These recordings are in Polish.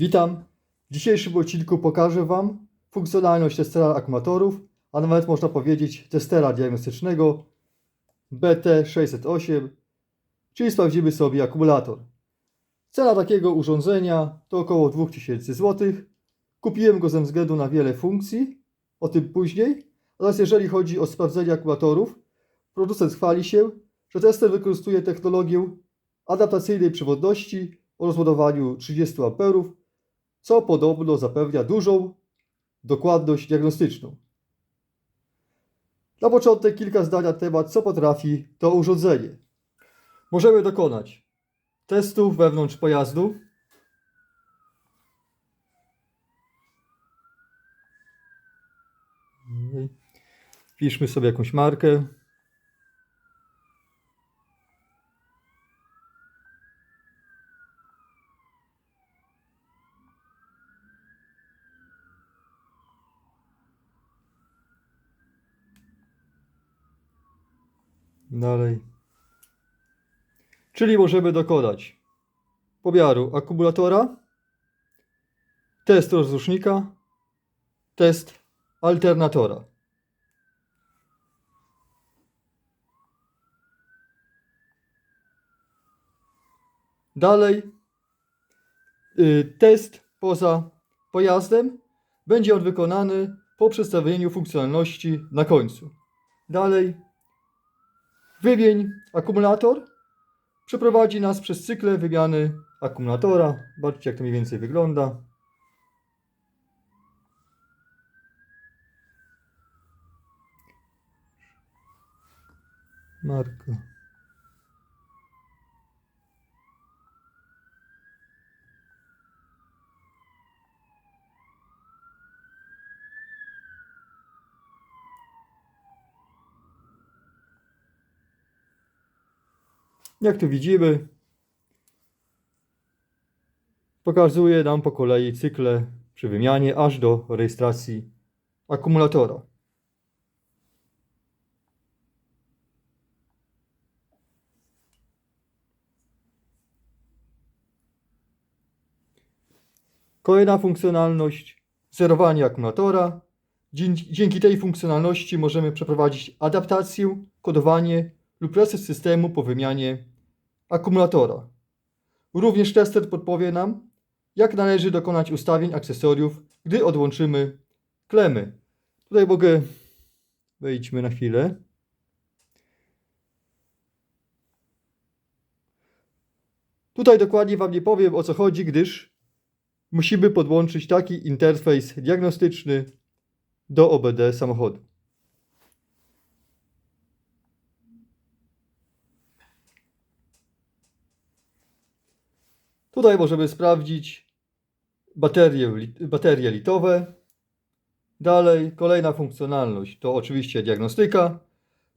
Witam. W dzisiejszym odcinku pokażę Wam funkcjonalność testera akumulatorów, a nawet można powiedzieć testera diagnostycznego BT608, czyli sprawdzimy sobie akumulator. Cena takiego urządzenia to około 2000 zł. Kupiłem go ze względu na wiele funkcji, o tym później. Natomiast jeżeli chodzi o sprawdzenie akumulatorów, producent chwali się, że tester wykorzystuje technologię adaptacyjnej przewodności o rozładowaniu 30 A, co podobno zapewnia dużą dokładność diagnostyczną. Na początek kilka zdań na temat, co potrafi to urządzenie. Możemy dokonać testu wewnątrz pojazdu. Wpiszmy sobie jakąś markę. Dalej. Czyli możemy dokonać pomiaru akumulatora, test rozrusznika, test alternatora. Dalej y, test poza pojazdem będzie on wykonany po przedstawieniu funkcjonalności na końcu. Dalej Wymień akumulator. Przeprowadzi nas przez cykle wymiany akumulatora. Zobaczcie, jak to mniej więcej wygląda. Marka. Jak tu widzimy, pokazuje nam po kolei cykle przy wymianie aż do rejestracji akumulatora. Kolejna funkcjonalność zerowanie akumulatora. Dzięki, tej funkcjonalności możemy przeprowadzić adaptację, kodowanie lub reset systemu po wymianie akumulatora. Również tester podpowie nam, jak należy dokonać ustawień akcesoriów, gdy odłączymy klemy. Tutaj mogę, wejdźmy na chwilę. Tutaj dokładnie Wam nie powiem o co chodzi, gdyż musimy podłączyć taki interfejs diagnostyczny do OBD samochodu. Tutaj możemy sprawdzić baterie, baterie litowe. Dalej, kolejna funkcjonalność to oczywiście diagnostyka,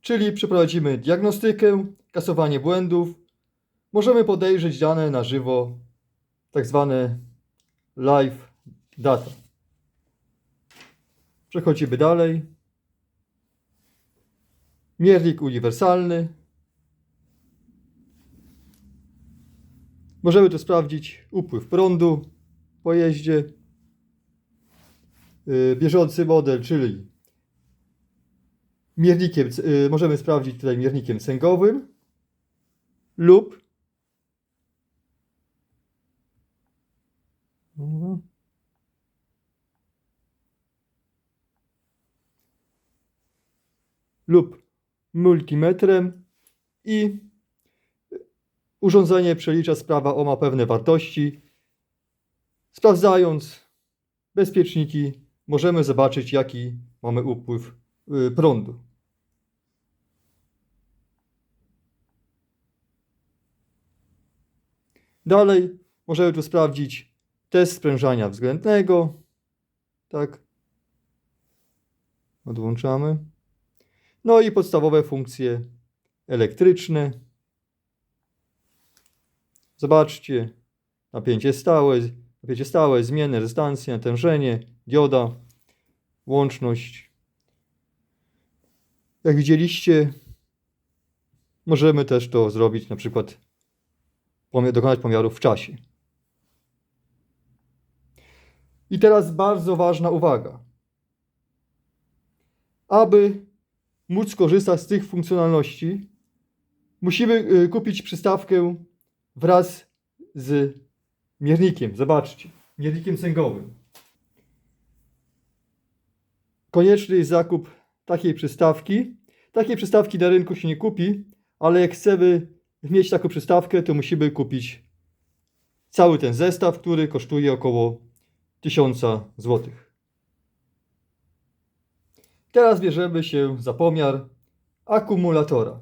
czyli przeprowadzimy diagnostykę, kasowanie błędów. Możemy podejrzeć dane na żywo, tak zwane live data. Przechodzimy dalej. Miernik uniwersalny. Możemy tu sprawdzić upływ prądu po jeździe. Yy, Bieżący model, czyli miernikiem, yy, możemy sprawdzić tutaj miernikiem cęgowym lub lub multimetrem i urządzenie przelicza sprawa o ma pewne wartości. Sprawdzając bezpieczniki możemy zobaczyć jaki mamy upływ y, prądu. Dalej możemy tu sprawdzić test sprężania względnego. Tak. Odłączamy. No i podstawowe funkcje elektryczne. Zobaczcie, napięcie stałe, napięcie stałe, zmienne, rezystancje, natężenie, dioda, łączność. Jak widzieliście, możemy też to zrobić na przykład, dokonać pomiarów w czasie. I teraz bardzo ważna uwaga. Aby móc korzystać z tych funkcjonalności, musimy y, kupić przystawkę wraz z miernikiem. Zobaczcie, miernikiem cęgowym. Konieczny jest zakup takiej przystawki. Takiej przystawki na rynku się nie kupi, ale jak chcemy mieć taką przystawkę, to musimy kupić cały ten zestaw, który kosztuje około 1000 zł. Teraz bierzemy się za pomiar akumulatora.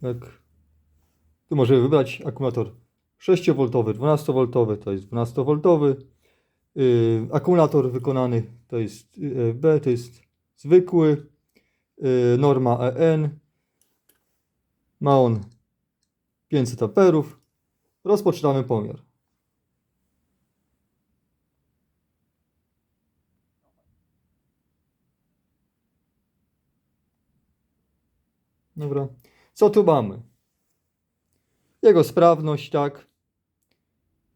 Tak. Tu możemy wybrać akumulator 6V, 12V, to jest 12V. Yy, akumulator wykonany to jest yy, B, to jest zwykły. Yy, norma EN. Ma on 500 amperów. Rozpoczynamy pomiar. Dobra. Co tu mamy? Jego sprawność, tak.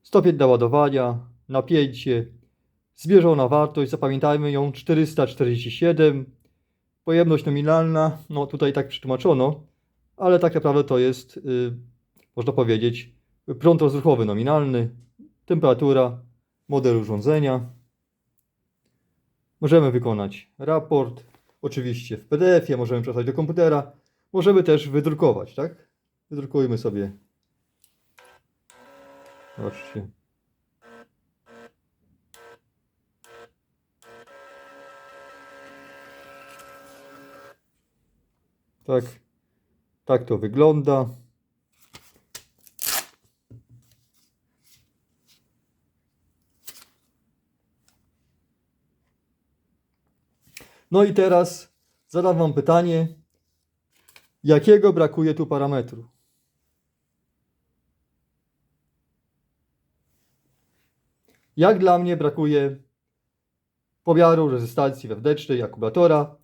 Stopień naładowania, napięcie, zbieżona wartość, zapamiętajmy ją 447. Pojemność nominalna, no tutaj tak przetłumaczono, ale tak naprawdę to jest, y, można powiedzieć, prąd rozruchowy nominalny, temperatura, model urządzenia. Możemy wykonać raport, oczywiście w PDF-ie, możemy przesłać do komputera, możemy też wydrukować, tak? Wydrukujmy sobie. Zobaczcie. Tak, tak to wygląda. No i teraz zadam Wam pytanie, jakiego brakuje tu parametru? Jak dla mnie brakuje pomiaru rezystancji wewnętrznej akumulatora.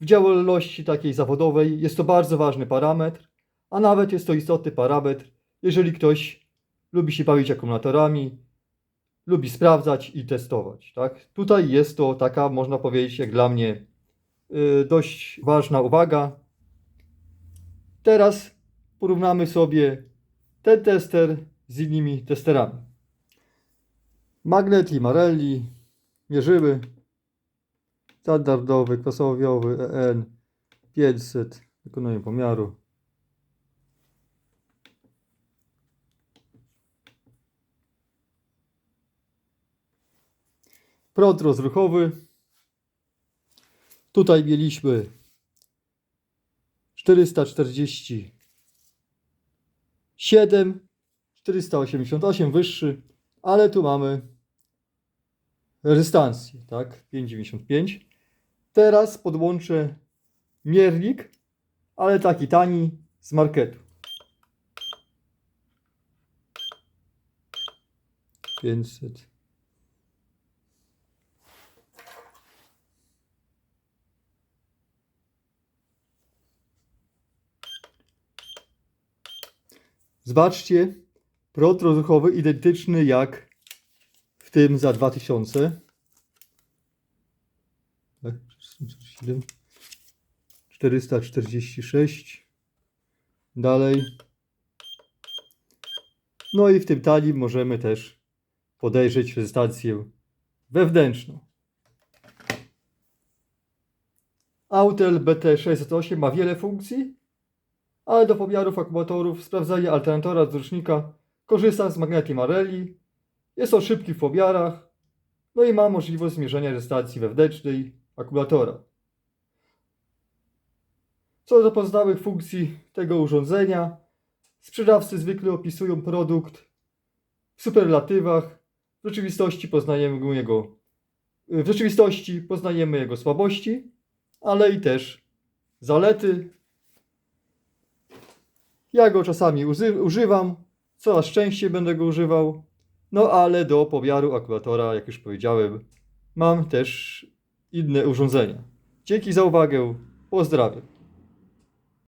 W działalności takiej zawodowej jest to bardzo ważny parametr, a nawet jest to istotny parametr, jeżeli ktoś lubi się bawić akumulatorami, lubi sprawdzać i testować. Tak? Tutaj jest to taka, można powiedzieć, jak dla mnie yy, dość ważna uwaga. Teraz porównamy sobie ten tester z innymi testerami. Magnet i Marelli mierzymy standardowy, kwasowowy EN 500 wykonanie pomiaru. Prąd rozruchowy. Tutaj mieliśmy 447, 488 wyższy, ale tu mamy rezystancję, tak? 5,95. Teraz podłączę miernik, ale taki tani z marketu. 500. Zobaczcie, prąd rozruchowy identyczny jak w tym za 2000. Tak, 447. 446. Dalej. No i w tym tanim możemy też podejrzeć rezystancję wewnętrzną. Autel BT608 ma wiele funkcji, ale do pomiarów akumulatorów, sprawdzania alternatora wzrocznika korzystam z magnetu Marelli. Jest on szybki w pomiarach, no i ma możliwość zmierzenia rezystancji wewnętrznej akumulatora. Co do pozostałych funkcji tego urządzenia, sprzedawcy zwykle opisują produkt w superlatywach. W rzeczywistości poznajemy jego, w rzeczywistości poznajemy jego słabości, ale i też zalety. Ja go czasami używam, coraz częściej będę go używał. No ale do pomiaru akumulatora, jak już powiedziałem, mam też inne urządzenia. Dzięki za uwagę. Pozdrawiam.